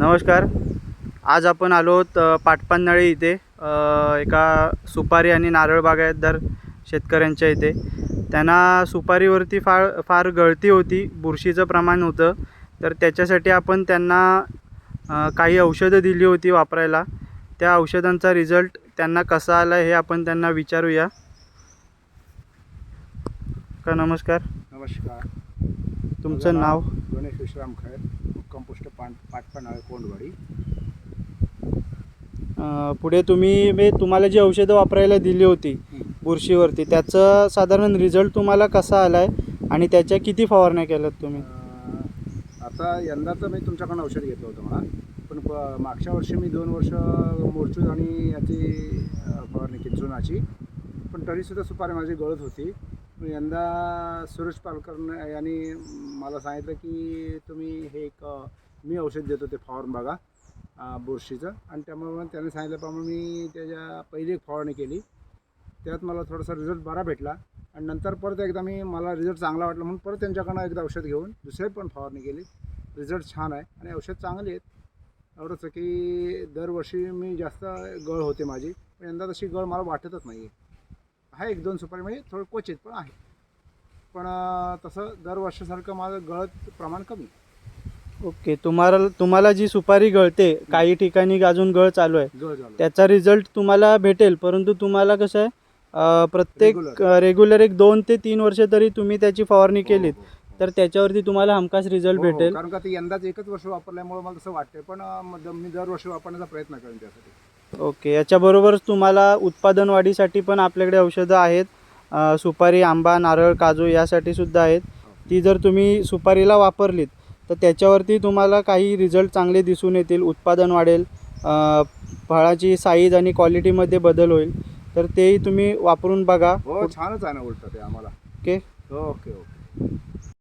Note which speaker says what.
Speaker 1: नमस्कार. आज आपण आलो आहोत पाटपानळी इथे. एका सुपारी आणि नारळ बागायतदार शेतकऱ्यांच्या इथे. त्यांना सुपारीवरती फार फार गळती होती बुरशीचं प्रमाण होतं. तर त्याच्यासाठी आपण त्यांना काही औषधं दिली होती वापरायला. त्या औषधांचा रिझल्ट त्यांना कसा आला हे आपण त्यांना विचारूया. का नमस्कार?
Speaker 2: नमस्कार.
Speaker 1: तुमचं नाव
Speaker 2: गणेश विश्राम खैर कंपोस्ट पान पाटपणाळे कोंडवाडी.
Speaker 1: अ, पुढे तुम्ही मी तुम्हाला जी औषधं वापरायला दिली होती बुरशीवरती त्याचं साधारण रिझल्ट तुम्हाला कसा आला आहे आणि त्याच्या किती फवारण्या केल्यात तुम्ही?
Speaker 2: अं, आता यंदा तर मी तुमच्याकडून औषध घेतलं होतं मला. पण प- मागच्या वर्षी मी दोन वर्ष मोरचूद आणि याची अं, फवारणी केली चुनाची पण तरीसुद्धा सुपारी माझी गळत होती. यंदा सुरेश पालकर यांनी मला सांगितलं की तुम्ही हे एक मी औषध देतो ते फवारून बघा बुरशीचं. आणि त्यामुळे मग त्याने सांगितल्याप्रमाणे मी त्याच्या पहिली एक फवारणी केली त्यात मला थोडासा रिझल्ट बरा भेटला. आणि नंतर परत एकदा मी मला रिझल्ट चांगला वाटला म्हणून परत त्यांच्याकडनं एकदा औषध घेऊन दुसरी पण फवारणी केली. रिझल्ट छान आहे आणि औषध चांगली आहेत. एवढंच की दरवर्षी मी जास्त गळ होते माझी पण यंदा तशी गळ मला वाटतच नाही आहे आहे एक दोन सुपारी म्हणजे थोडं क्वचित पण आहे पण तसं दरवर्षासारखं माझं गळत प्रमाण कमी.
Speaker 1: ओके तुम्हाला तुम्हाला जी सुपारी गळते काही ठिकाणी अजून गळ चालू आहे त्याचा रिझल्ट तुम्हाला भेटेल परंतु तुम्हाला कसं आहे अ, प्रत्येक
Speaker 2: Regular.
Speaker 1: रेग्युलर एक दोन ते तीन वर्ष तरी तुम्ही त्याची फवारणी केलीत
Speaker 2: हो, हो, हो.
Speaker 1: तर त्याच्यावरती तुम्हाला हमखास रिझल्ट
Speaker 2: हो, हो,
Speaker 1: भेटेल
Speaker 2: कारण का ते यंदाच एकच वर्ष वापरल्यामुळे मला तसं वाटतंय पण अं, मग मी दरवर्षी वापरण्याचा प्रयत्न करेन त्यासाठी
Speaker 1: ओके याच्याबरोबरच तुम्हाला उत्पादन वाढीसाठी पण आपल्याकडे औषधं आहेत. अ, सुपारी आंबा नारळ काजू यासाठी सुद्धा आहेत. ती जर तुम्ही सुपारीला वापरलीत तर त्याच्यावरती तुम्हाला काही रिझल्ट चांगले दिसून येतील उत्पादन वाढेल अ, फळाची साईज आणि क्वालिटीमध्ये बदल होईल. तर तेही तुम्ही वापरून बघा.
Speaker 2: हो छानच आहे ना उलट ते आम्हाला.
Speaker 1: ओके.
Speaker 2: Okay okay.